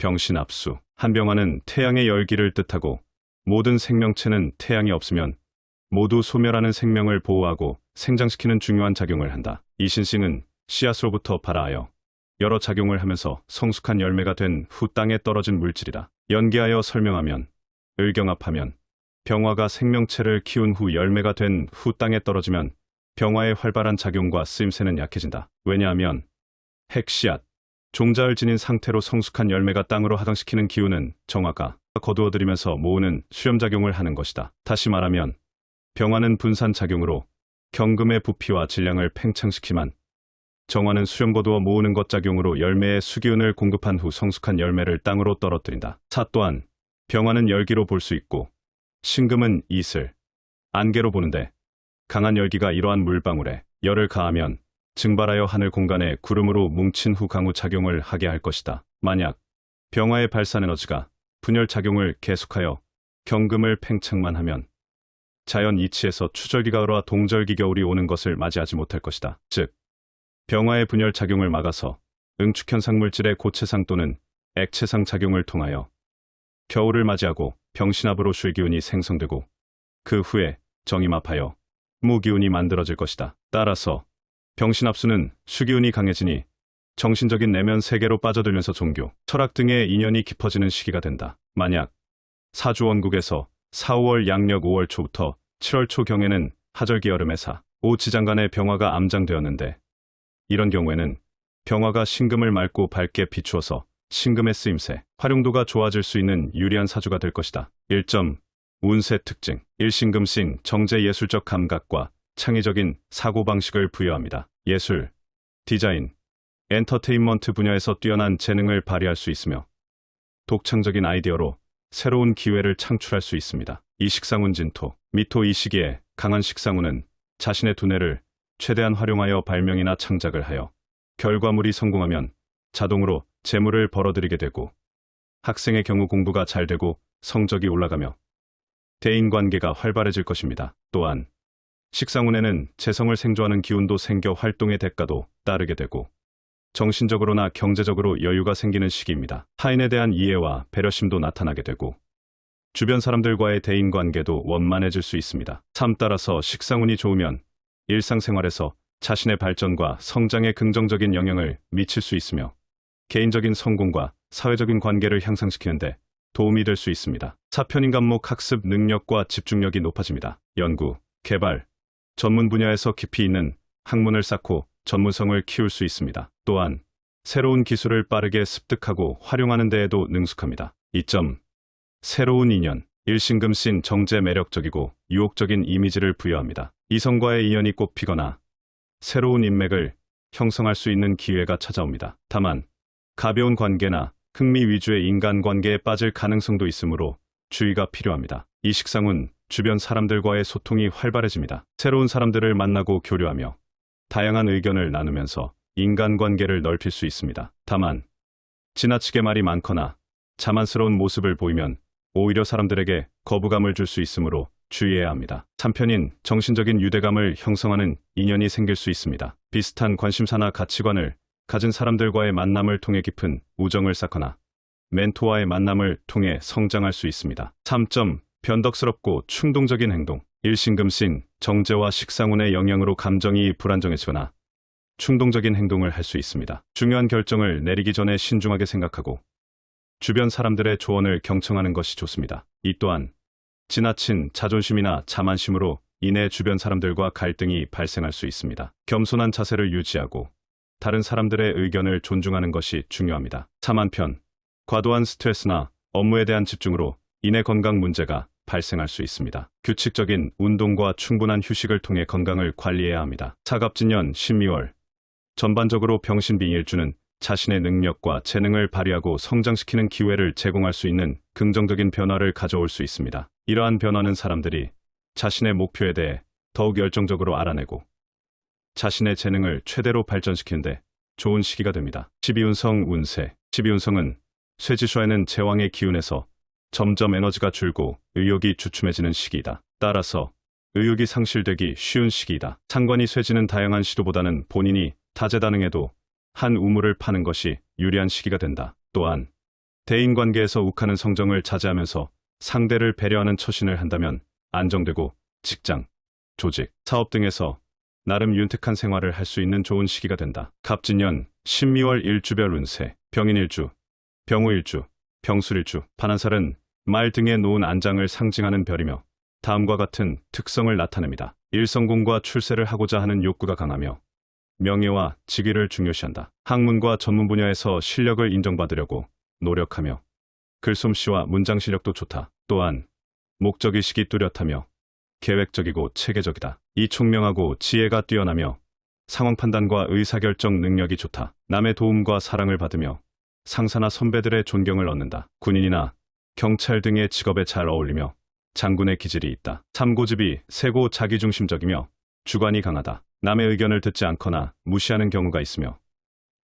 병신압수. 한병화는 태양의 열기를 뜻하고 모든 생명체는 태양이 없으면 모두 소멸하는 생명을 보호하고 생장시키는 중요한 작용을 한다. 이 신싱은 씨앗으로부터 발아하여 여러 작용을 하면서 성숙한 열매가 된 후 땅에 떨어진 물질이다. 연기하여 설명하면 을경합하면 병화가 생명체를 키운 후 열매가 된 후 땅에 떨어지면 병화의 활발한 작용과 쓰임새는 약해진다. 왜냐하면 핵씨앗, 종자를 지닌 상태로 성숙한 열매가 땅으로 하강시키는 기운은 정화가 거두어들이면서 모으는 수렴작용을 하는 것이다. 다시 말하면 병화는 분산작용으로 경금의 부피와 질량을 팽창시키만 정화는 수렴 거두어 모으는 것 작용으로 열매의 수기운을 공급한 후 성숙한 열매를 땅으로 떨어뜨린다. 사 또한 병화는 열기로 볼 수 있고 신금은 이슬, 안개로 보는데 강한 열기가 이러한 물방울에 열을 가하면 증발하여 하늘 공간에 구름으로 뭉친 후 강우 작용을 하게 할 것이다. 만약 병화의 발산 에너지가 분열 작용을 계속하여 경금을 팽창만 하면 자연 이치에서 추절기가 얼어 동절기 겨울이 오는 것을 맞이하지 못할 것이다. 즉, 병화의 분열 작용을 막아서 응축현상 물질의 고체상 또는 액체상 작용을 통하여 겨울을 맞이하고 병신압으로 쉴기운이 생성되고 그 후에 정임합하여 무기운이 만들어질 것이다. 따라서 병신압수는 수기운이 강해지니 정신적인 내면 세계로 빠져들면서 종교, 철학 등의 인연이 깊어지는 시기가 된다. 만약 사주원국에서 4, 5월 양력 5월 초부터 7월 초경에는 하절기 여름의 사, 오 지장간의 병화가 암장되었는데 이런 경우에는 병화가 신금을 맑고 밝게 비추어서 신금의 쓰임새, 활용도가 좋아질 수 있는 유리한 사주가 될 것이다. 1점 운세 특징 일신금신 정제 예술적 감각과 창의적인 사고방식을 부여합니다. 예술, 디자인, 엔터테인먼트 분야에서 뛰어난 재능을 발휘할 수 있으며 독창적인 아이디어로 새로운 기회를 창출할 수 있습니다. 이 식상운 진토, 미토 이 시기에 강한 식상운은 자신의 두뇌를 최대한 활용하여 발명이나 창작을 하여 결과물이 성공하면 자동으로 재물을 벌어들이게 되고 학생의 경우 공부가 잘 되고 성적이 올라가며 대인관계가 활발해질 것입니다. 또한 식상운에는 재성을 생조하는 기운도 생겨 활동의 대가도 따르게 되고 정신적으로나 경제적으로 여유가 생기는 시기입니다. 타인에 대한 이해와 배려심도 나타나게 되고 주변 사람들과의 대인관계도 원만해질 수 있습니다. 삶 따라서 식상운이 좋으면 일상생활에서 자신의 발전과 성장에 긍정적인 영향을 미칠 수 있으며 개인적인 성공과 사회적인 관계를 향상시키는데 도움이 될 수 있습니다. 사편인간목 학습 능력과 집중력이 높아집니다. 연구, 개발, 전문 분야에서 깊이 있는 학문을 쌓고 전문성을 키울 수 있습니다. 또한 새로운 기술을 빠르게 습득하고 활용하는 데에도 능숙합니다. 2점. 새로운 인연, 일신금신 정제 매력적이고 유혹적인 이미지를 부여합니다. 이성과의 인연이 꽃피거나 새로운 인맥을 형성할 수 있는 기회가 찾아옵니다. 다만 가벼운 관계나 흥미 위주의 인간관계에 빠질 가능성도 있으므로 주의가 필요합니다. 이 식상은 주변 사람들과의 소통이 활발해집니다. 새로운 사람들을 만나고 교류하며 다양한 의견을 나누면서 인간관계를 넓힐 수 있습니다. 다만 지나치게 말이 많거나 자만스러운 모습을 보이면 오히려 사람들에게 거부감을 줄 수 있으므로 주의해야 합니다. 3편인 정신적인 유대감을 형성하는 인연이 생길 수 있습니다. 비슷한 관심사나 가치관을 가진 사람들과의 만남을 통해 깊은 우정을 쌓거나 멘토와의 만남을 통해 성장할 수 있습니다. 3점 변덕스럽고 충동적인 행동 일신금신 정제와 식상운의 영향으로 감정이 불안정해지거나 충동적인 행동을 할 수 있습니다. 중요한 결정을 내리기 전에 신중하게 생각하고 주변 사람들의 조언을 경청하는 것이 좋습니다. 이 또한 지나친 자존심이나 자만심으로 인해 주변 사람들과 갈등이 발생할 수 있습니다. 겸손한 자세를 유지하고 다른 사람들의 의견을 존중하는 것이 중요합니다. 3 한편 과도한 스트레스나 업무에 대한 집중으로 인해 건강 문제가 발생할 수 있습니다. 규칙적인 운동과 충분한 휴식을 통해 건강을 관리해야 합니다. 사갑진년 12월 전반적으로 병신빙일주는 자신의 능력과 재능을 발휘하고 성장시키는 기회를 제공할 수 있는 긍정적인 변화를 가져올 수 있습니다. 이러한 변화는 사람들이 자신의 목표에 대해 더욱 열정적으로 알아내고 자신의 재능을 최대로 발전시키는데 좋은 시기가 됩니다. 12운성 운세 12운성은 쇠지수에는 제왕의 기운에서 점점 에너지가 줄고 의욕이 주춤해지는 시기이다. 따라서 의욕이 상실되기 쉬운 시기이다. 상관이 쇠지는 다양한 시도보다는 본인이 다재다능해도 한 우물을 파는 것이 유리한 시기가 된다. 또한 대인관계에서 욱하는 성정을 자제하면서 상대를 배려하는 처신을 한다면 안정되고 직장, 조직, 사업 등에서 나름 윤택한 생활을 할 수 있는 좋은 시기가 된다. 갑진년 신미월 일주별 운세 병인일주, 병우일주, 병술일주, 반한살은 말 등에 놓은 안장을 상징하는 별이며 다음과 같은 특성을 나타냅니다. 일성공과 출세를 하고자 하는 욕구가 강하며 명예와 직위를 중요시한다. 학문과 전문 분야에서 실력을 인정받으려고 노력하며 글솜씨와 문장 실력도 좋다. 또한 목적의식이 뚜렷하며 계획적이고 체계적이다. 이 총명하고 지혜가 뛰어나며 상황 판단과 의사결정 능력이 좋다. 남의 도움과 사랑을 받으며 상사나 선배들의 존경을 얻는다. 군인이나 경찰 등의 직업에 잘 어울리며 장군의 기질이 있다. 참고집이 세고 자기중심적이며 주관이 강하다. 남의 의견을 듣지 않거나 무시하는 경우가 있으며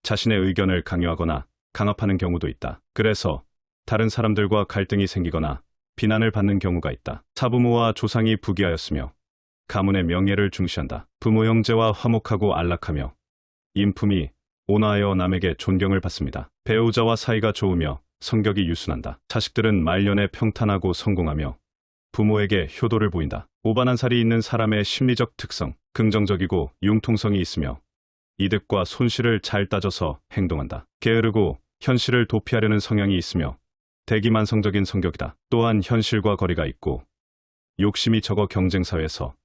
자신의 의견을 강요하거나 강압하는 경우도 있다. 그래서 다른 사람들과 갈등이 생기거나 비난을 받는 경우가 있다. 사부모와 조상이 부귀하였으며 가문의 명예를 중시한다. 부모 형제와 화목하고 안락하며 인품이 온화하여 남에게 존경을 받습니다. 배우자와 사이가 좋으며 성격이 유순한다. 자식들은 말년에 평탄하고 성공하며 부모에게 효도를 보인다. 오반한 살이 있는 사람의 심리적 특성, 긍정적이고 융통성이 있으며 이득과 손실을 잘 따져서 행동한다. 게으르고 현실을 도피하려는 성향이 있으며 대기만성적인 성격이다. 또한 현실과 거리가 있고 욕심이 적어 경쟁사회에서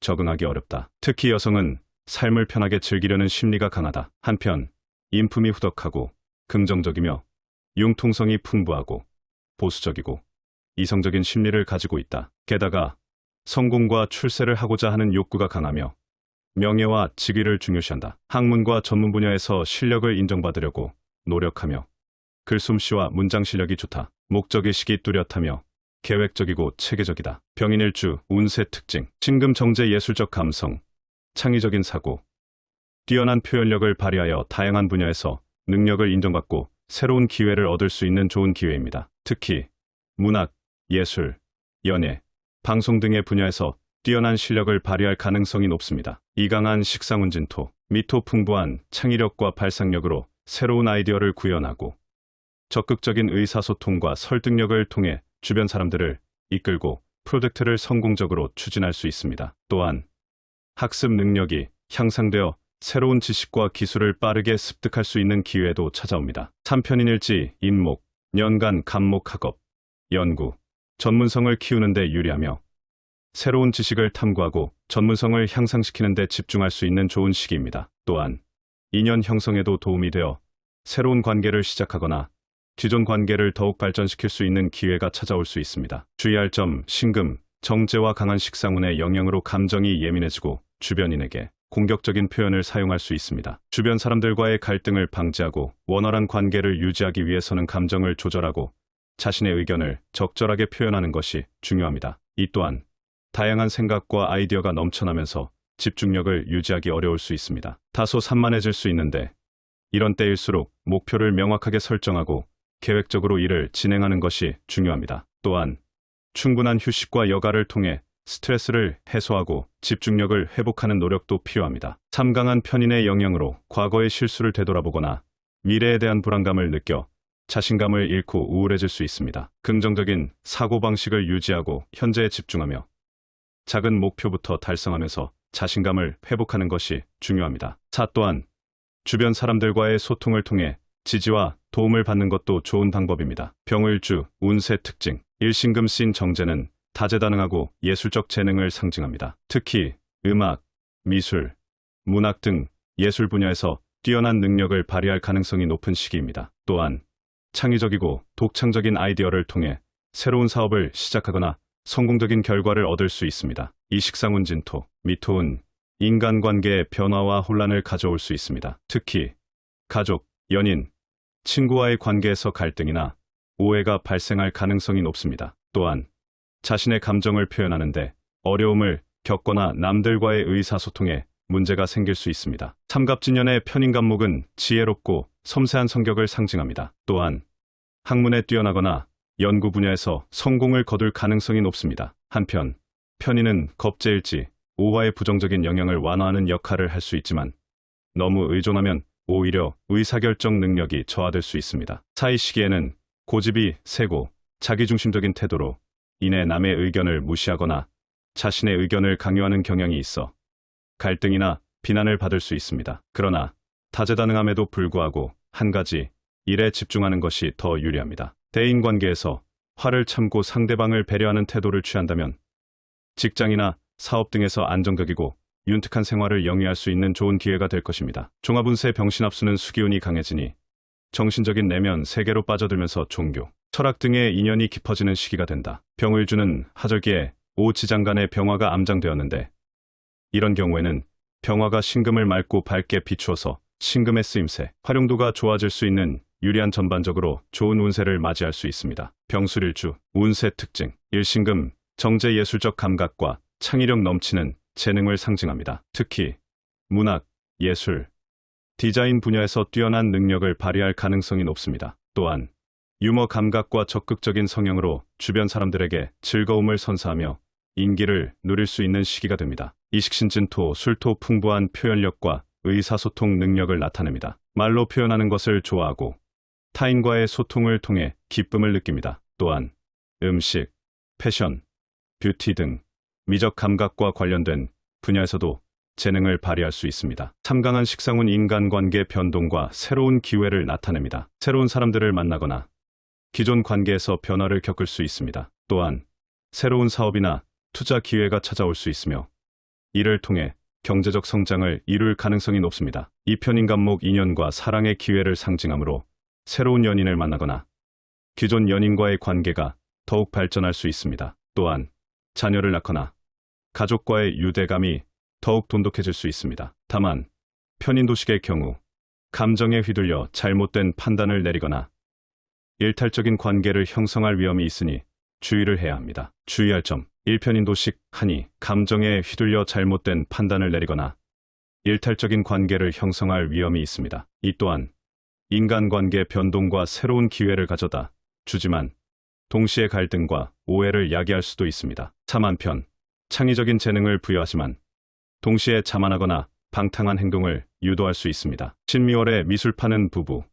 적응하기 어렵다. 특히 여성은 삶을 편하게 즐기려는 심리가 강하다. 한편 인품이 후덕하고 긍정적이며 융통성이 풍부하고 보수적이고 이성적인 심리를 가지고 있다. 게다가 성공과 출세를 하고자 하는 욕구가 강하며 명예와 직위를 중요시한다. 학문과 전문 분야에서 실력을 인정받으려고 노력하며 글솜씨와 문장 실력이 좋다. 목적의식이 뚜렷하며 계획적이고 체계적이다. 병인일주 운세 특징 신금 정제 예술적 감성 창의적인 사고 뛰어난 표현력을 발휘하여 다양한 분야에서 능력을 인정받고 새로운 기회를 얻을 수 있는 좋은 기회입니다. 특히 문학, 예술, 연예, 방송 등의 분야에서 뛰어난 실력을 발휘할 가능성이 높습니다. 이강한 식상운 진토, 미토 풍부한 창의력과 발상력으로 새로운 아이디어를 구현하고 적극적인 의사소통과 설득력을 통해 주변 사람들을 이끌고 프로젝트를 성공적으로 추진할 수 있습니다. 또한 학습 능력이 향상되어 새로운 지식과 기술을 빠르게 습득할 수 있는 기회도 찾아옵니다. 3편인일지, 인목, 연간, 감목, 학업, 연구, 전문성을 키우는 데 유리하며 새로운 지식을 탐구하고 전문성을 향상시키는 데 집중할 수 있는 좋은 시기입니다. 또한 인연 형성에도 도움이 되어 새로운 관계를 시작하거나 기존 관계를 더욱 발전시킬 수 있는 기회가 찾아올 수 있습니다. 주의할 점, 신금, 정제와 강한 식상운의 영향으로 감정이 예민해지고 주변인에게 공격적인 표현을 사용할 수 있습니다. 주변 사람들과의 갈등을 방지하고 원활한 관계를 유지하기 위해서는 감정을 조절하고 자신의 의견을 적절하게 표현하는 것이 중요합니다. 이 또한 다양한 생각과 아이디어가 넘쳐나면서 집중력을 유지하기 어려울 수 있습니다. 다소 산만해질 수 있는데 이런 때일수록 목표를 명확하게 설정하고 계획적으로 일을 진행하는 것이 중요합니다. 또한 충분한 휴식과 여가를 통해 스트레스를 해소하고 집중력을 회복하는 노력도 필요합니다. 삼강한 편인의 영향으로 과거의 실수를 되돌아보거나 미래에 대한 불안감을 느껴 자신감을 잃고 우울해질 수 있습니다. 긍정적인 사고방식을 유지하고 현재에 집중하며 작은 목표부터 달성하면서 자신감을 회복하는 것이 중요합니다. 사 또한 주변 사람들과의 소통을 통해 지지와 도움을 받는 것도 좋은 방법입니다. 병을주, 운세 특징, 일신금 씬 정제는 다재다능하고 예술적 재능을 상징합니다. 특히 음악, 미술, 문학 등 예술 분야에서 뛰어난 능력을 발휘할 가능성이 높은 시기입니다. 또한 창의적이고 독창적인 아이디어를 통해 새로운 사업을 시작하거나 성공적인 결과를 얻을 수 있습니다. 이 식상운 진토, 미토은 인간관계의 변화와 혼란을 가져올 수 있습니다. 특히 가족, 연인, 친구와의 관계에서 갈등이나 오해가 발생할 가능성이 높습니다. 또한 자신의 감정을 표현하는데 어려움을 겪거나 남들과의 의사소통에 문제가 생길 수 있습니다. 삼갑진년의 편인감목은 지혜롭고 섬세한 성격을 상징합니다. 또한 학문에 뛰어나거나 연구 분야에서 성공을 거둘 가능성이 높습니다. 한편 편인은 겁재일지 오화의 부정적인 영향을 완화하는 역할을 할 수 있지만 너무 의존하면 오히려 의사결정 능력이 저하될 수 있습니다. 사이 시기에는 고집이 세고 자기중심적인 태도로 이내 남의 의견을 무시하거나 자신의 의견을 강요하는 경향이 있어 갈등이나 비난을 받을 수 있습니다. 그러나 다재다능함에도 불구하고 한 가지 일에 집중하는 것이 더 유리합니다. 대인 관계에서 화를 참고 상대방을 배려하는 태도를 취한다면 직장이나 사업 등에서 안정적이고 윤택한 생활을 영위할 수 있는 좋은 기회가 될 것입니다. 종합운세 병신합수는 수기운이 강해지니 정신적인 내면 세계로 빠져들면서 종교, 철학 등의 인연이 깊어지는 시기가 된다. 병을 주는 하절기에 오지장간의 병화가 암장되었는데 이런 경우에는 병화가 신금을 맑고 밝게 비추어서 신금의 쓰임새, 활용도가 좋아질 수 있는 유리한 전반적으로 좋은 운세를 맞이할 수 있습니다. 병술일주, 운세 특징, 일신금, 정제 예술적 감각과 창의력 넘치는 재능을 상징합니다. 특히 문학, 예술, 디자인 분야에서 뛰어난 능력을 발휘할 가능성이 높습니다. 또한 유머 감각과 적극적인 성향으로 주변 사람들에게 즐거움을 선사하며 인기를 누릴 수 있는 시기가 됩니다. 이식신진토, 술토 풍부한 표현력과 의사소통 능력을 나타냅니다. 말로 표현하는 것을 좋아하고 타인과의 소통을 통해 기쁨을 느낍니다. 또한 음식, 패션, 뷰티 등 미적 감각과 관련된 분야에서도 재능을 발휘할 수 있습니다. 삼강한 식상운 인간관계 변동과 새로운 기회를 나타냅니다. 새로운 사람들을 만나거나 기존 관계에서 변화를 겪을 수 있습니다. 또한 새로운 사업이나 투자 기회가 찾아올 수 있으며 이를 통해 경제적 성장을 이룰 가능성이 높습니다. 이편인간목 인연과 사랑의 기회를 상징하므로 새로운 연인을 만나거나 기존 연인과의 관계가 더욱 발전할 수 있습니다. 또한 자녀를 낳거나 가족과의 유대감이 더욱 돈독해질 수 있습니다. 다만 편인도식의 경우 감정에 휘둘려 잘못된 판단을 내리거나 일탈적인 관계를 형성할 위험이 있으니 주의를 해야 합니다. 주의할 점 일편인도식 하니 감정에 휘둘려 잘못된 판단을 내리거나 일탈적인 관계를 형성할 위험이 있습니다. 이 또한 인간관계 변동과 새로운 기회를 가져다 주지만 동시에 갈등과 오해를 야기할 수도 있습니다. 참 한편 창의적인 재능을 부여하지만 동시에 자만하거나 방탕한 행동을 유도할 수 있습니다. 신미월의 미술 파는 부부,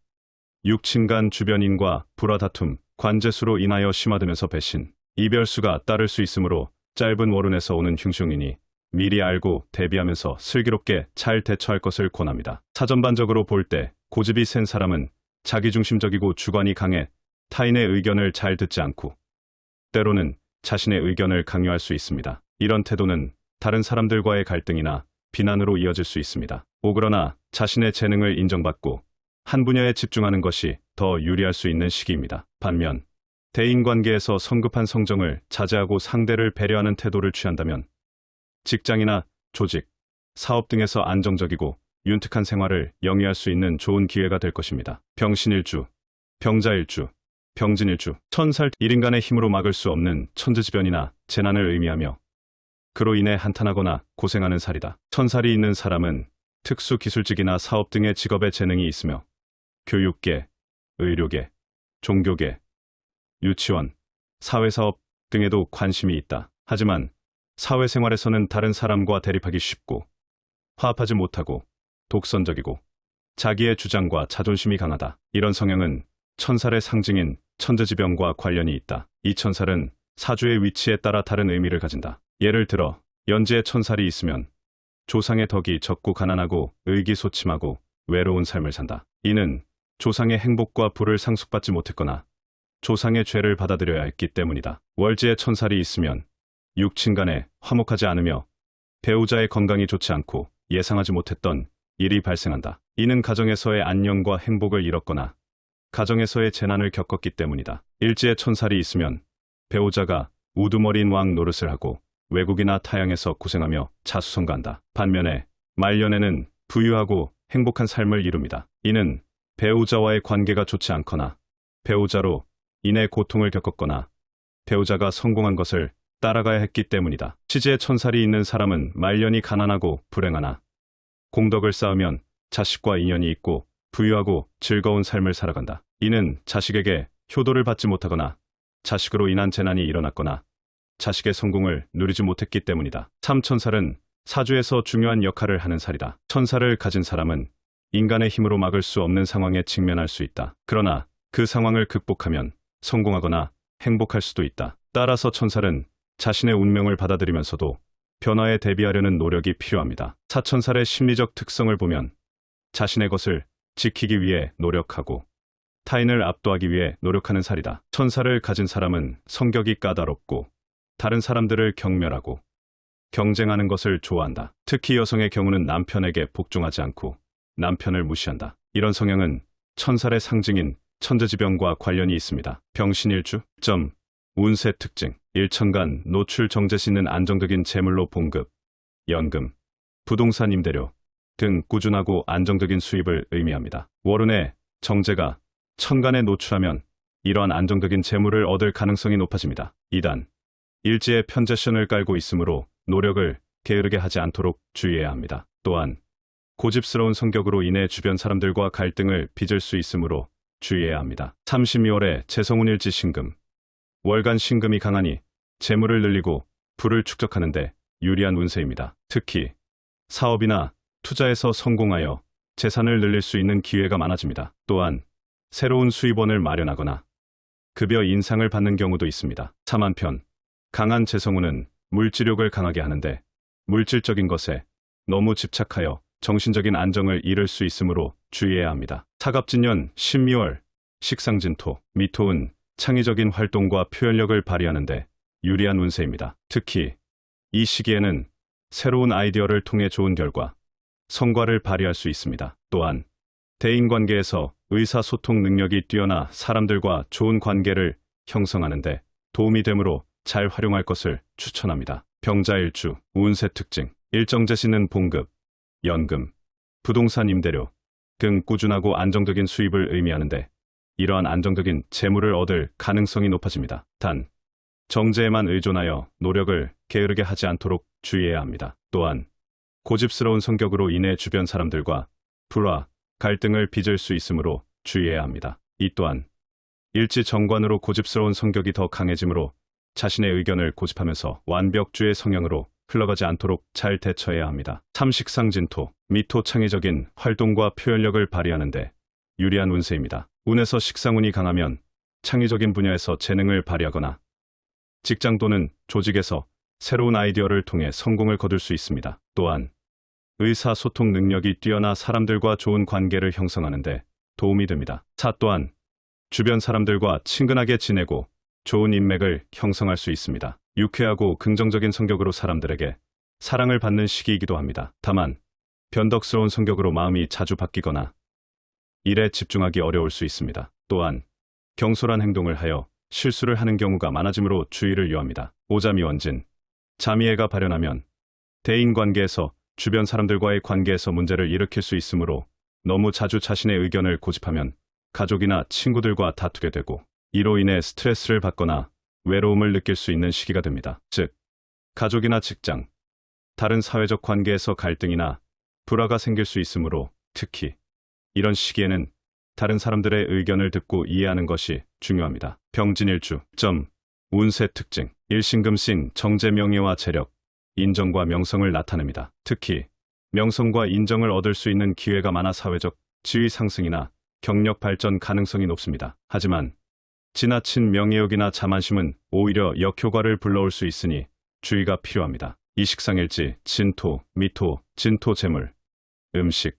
육친간 주변인과 불화다툼, 관제수로 인하여 심화되면서 배신, 이별수가 따를 수 있으므로 짧은 월운에서 오는 흉흉이니 미리 알고 대비하면서 슬기롭게 잘 대처할 것을 권합니다. 사전반적으로 볼 때 고집이 센 사람은 자기중심적이고 주관이 강해 타인의 의견을 잘 듣지 않고 때로는 자신의 의견을 강요할 수 있습니다. 이런 태도는 다른 사람들과의 갈등이나 비난으로 이어질 수 있습니다. 오그러나 자신의 재능을 인정받고 한 분야에 집중하는 것이 더 유리할 수 있는 시기입니다. 반면 대인관계에서 성급한 성정을 자제하고 상대를 배려하는 태도를 취한다면 직장이나 조직, 사업 등에서 안정적이고 윤택한 생활을 영위할 수 있는 좋은 기회가 될 것입니다. 병신일주, 병자일주, 병진일주, 천살 1인간의 힘으로 막을 수 없는 천재지변이나 재난을 의미하며 그로 인해 한탄하거나 고생하는 살이다. 천살이 있는 사람은 특수 기술직이나 사업 등의 직업에 재능이 있으며 교육계, 의료계, 종교계, 유치원, 사회사업 등에도 관심이 있다. 하지만 사회생활에서는 다른 사람과 대립하기 쉽고 화합하지 못하고 독선적이고 자기의 주장과 자존심이 강하다. 이런 성향은 천살의 상징인 천재지변과 관련이 있다. 이 천살은 사주의 위치에 따라 다른 의미를 가진다. 예를 들어 연지에 천살이 있으면 조상의 덕이 적고 가난하고 의기소침하고 외로운 삶을 산다. 이는 조상의 행복과 부를 상속받지 못했거나 조상의 죄를 받아들여야 했기 때문이다. 월지에 천살이 있으면 육친 간에 화목하지 않으며 배우자의 건강이 좋지 않고 예상하지 못했던 일이 발생한다. 이는 가정에서의 안녕과 행복을 잃었거나 가정에서의 재난을 겪었기 때문이다. 일지에 천살이 있으면 배우자가 우두머리인 왕 노릇을 하고 외국이나 타양에서 고생하며 자수성가한다. 반면에 말년에는 부유하고 행복한 삶을 이룹니다. 이는 배우자와의 관계가 좋지 않거나 배우자로 인해 고통을 겪었거나 배우자가 성공한 것을 따라가야 했기 때문이다. 시제에 천살이 있는 사람은 말년이 가난하고 불행하나 공덕을 쌓으면 자식과 인연이 있고 부유하고 즐거운 삶을 살아간다. 이는 자식에게 효도를 받지 못하거나 자식으로 인한 재난이 일어났거나 자식의 성공을 누리지 못했기 때문이다. 삼천살은 사주에서 중요한 역할을 하는 살이다. 천살을 가진 사람은 인간의 힘으로 막을 수 없는 상황에 직면할 수 있다. 그러나 그 상황을 극복하면 성공하거나 행복할 수도 있다. 따라서 천살은 자신의 운명을 받아들이면서도 변화에 대비하려는 노력이 필요합니다. 사천살의 심리적 특성을 보면 자신의 것을 지키기 위해 노력하고 타인을 압도하기 위해 노력하는 살이다. 천사를 가진 사람은 성격이 까다롭고 다른 사람들을 경멸하고 경쟁하는 것을 좋아한다. 특히 여성의 경우는 남편에게 복종하지 않고 남편을 무시한다. 이런 성향은 천살의 상징인 천재지병과 관련이 있습니다. 병신일주, 점, 운세 특징, 일천간 노출 정제 씻는 안정적인 재물로 봉급, 연금, 부동산 임대료 등 꾸준하고 안정적인 수입을 의미합니다. 월운의 정제가 천간에 노출하면 이러한 안정적인 재물을 얻을 가능성이 높아집니다. 2단 일지에 편제션을 깔고 있으므로 노력을 게으르게 하지 않도록 주의해야 합니다. 또한 고집스러운 성격으로 인해 주변 사람들과 갈등을 빚을 수 있으므로 주의해야 합니다. 32월에 재성운일지 신금 월간 신금이 강하니 재물을 늘리고 부를 축적하는데 유리한 운세입니다. 특히 사업이나 투자에서 성공하여 재산을 늘릴 수 있는 기회가 많아집니다. 또한 새로운 수입원을 마련하거나 급여 인상을 받는 경우도 있습니다. 3 한편 강한 재성운은 물질욕을 강하게 하는데 물질적인 것에 너무 집착하여 정신적인 안정을 잃을 수 있으므로 주의해야 합니다. 사갑진년 신미월 식상진토 미토은 창의적인 활동과 표현력을 발휘하는데 유리한 운세입니다. 특히 이 시기에는 새로운 아이디어를 통해 좋은 결과, 성과를 발휘할 수 있습니다. 또한 대인관계에서 의사소통 능력이 뛰어나 사람들과 좋은 관계를 형성하는 데 도움이 되므로 잘 활용할 것을 추천합니다. 병자일주, 운세 특징, 일정제시는 봉급, 연금, 부동산 임대료 등 꾸준하고 안정적인 수입을 의미하는데 이러한 안정적인 재물을 얻을 가능성이 높아집니다. 단, 정제에만 의존하여 노력을 게으르게 하지 않도록 주의해야 합니다. 또한 고집스러운 성격으로 인해 주변 사람들과 불화, 갈등을 빚을 수 있으므로 주의해야 합니다. 이 또한 일지 정관으로 고집스러운 성격이 더 강해지므로 자신의 의견을 고집하면서 완벽주의 성향으로 흘러가지 않도록 잘 대처해야 합니다. 삼식상 진토, 미토 창의적인 활동과 표현력을 발휘하는데 유리한 운세입니다. 운에서 식상운이 강하면 창의적인 분야에서 재능을 발휘하거나 직장 또는 조직에서 새로운 아이디어를 통해 성공을 거둘 수 있습니다. 또한 의사소통 능력이 뛰어나 사람들과 좋은 관계를 형성하는데 도움이 됩니다. 사 또한 주변 사람들과 친근하게 지내고 좋은 인맥을 형성할 수 있습니다. 유쾌하고 긍정적인 성격으로 사람들에게 사랑을 받는 시기이기도 합니다. 다만 변덕스러운 성격으로 마음이 자주 바뀌거나 일에 집중하기 어려울 수 있습니다. 또한 경솔한 행동을 하여 실수를 하는 경우가 많아지므로 주의를 요합니다. 오자미 원진 자미애가 발현하면 대인 관계에서 주변 사람들과의 관계에서 문제를 일으킬 수 있으므로 너무 자주 자신의 의견을 고집하면 가족이나 친구들과 다투게 되고 이로 인해 스트레스를 받거나 외로움을 느낄 수 있는 시기가 됩니다. 즉, 가족이나 직장, 다른 사회적 관계에서 갈등이나 불화가 생길 수 있으므로 특히 이런 시기에는 다른 사람들의 의견을 듣고 이해하는 것이 중요합니다. 병진일주, 점, 운세 특징, 일신금신, 정제 명예와 재력, 인정과 명성을 나타냅니다. 특히 명성과 인정을 얻을 수 있는 기회가 많아 사회적 지위 상승이나 경력 발전 가능성이 높습니다. 하지만 지나친 명예욕이나 자만심은 오히려 역효과를 불러올 수 있으니 주의가 필요합니다. 이식상일지, 진토, 미토, 진토 재물, 음식,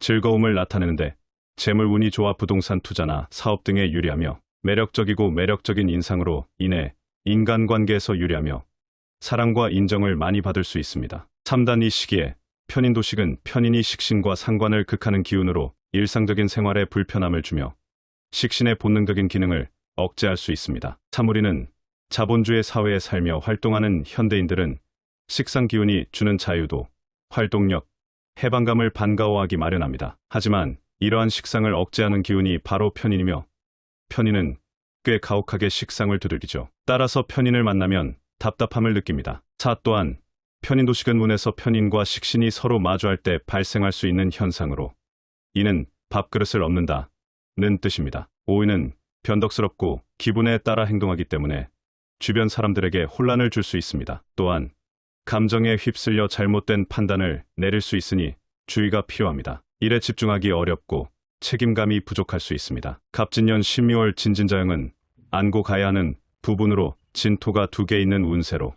즐거움을 나타내는데 재물 운이 좋아 부동산 투자나 사업 등에 유리하며 매력적이고 매력적인 인상으로 인해 인간관계에서 유리하며 사랑과 인정을 많이 받을 수 있습니다. 3단 이 시기에 편인도식은 편인이 식신과 상관을 극하는 기운으로 일상적인 생활에 불편함을 주며 식신의 본능적인 기능을 억제할 수 있습니다. 사무리는 자본주의 사회에 살며 활동하는 현대인들은 식상 기운이 주는 자유도, 활동력, 해방감을 반가워하기 마련합니다. 하지만 이러한 식상을 억제하는 기운이 바로 편인이며 편인은 꽤 가혹하게 식상을 두들기죠. 따라서 편인을 만나면 답답함을 느낍니다. 사 또한 편인 도식은 문에서 편인과 식신이 서로 마주할 때 발생할 수 있는 현상으로 이는 밥그릇을 엎는다 는 뜻입니다. 오이는 변덕스럽고 기분에 따라 행동하기 때문에 주변 사람들에게 혼란을 줄 수 있습니다. 또한 감정에 휩쓸려 잘못된 판단을 내릴 수 있으니 주의가 필요합니다. 일에 집중하기 어렵고 책임감이 부족할 수 있습니다. 갑진년 12월 진진자형은 안고 가야 하는 부분으로 진토가 두 개 있는 운세로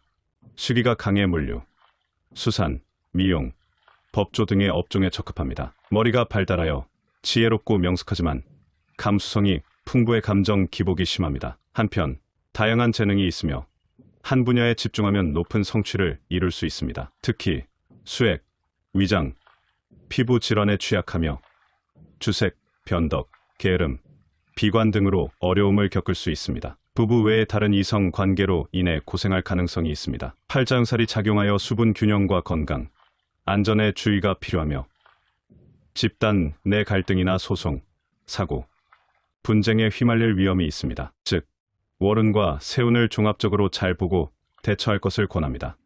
시기가 강해 물류, 수산, 미용, 법조 등의 업종에 적합합니다. 머리가 발달하여 지혜롭고 명석하지만 감수성이 풍부해 감정 기복이 심합니다. 한편 다양한 재능이 있으며 한 분야에 집중하면 높은 성취를 이룰 수 있습니다. 특히 수액, 위장, 피부 질환에 취약하며 주색, 변덕, 게으름, 비관 등으로 어려움을 겪을 수 있습니다. 부부 외에 다른 이성 관계로 인해 고생할 가능성이 있습니다. 팔자음살이 작용하여 수분 균형과 건강, 안전에 주의가 필요하며 집단 내 갈등이나 소송, 사고, 분쟁에 휘말릴 위험이 있습니다. 즉, 월운과 세운을 종합적으로 잘 보고 대처할 것을 권합니다.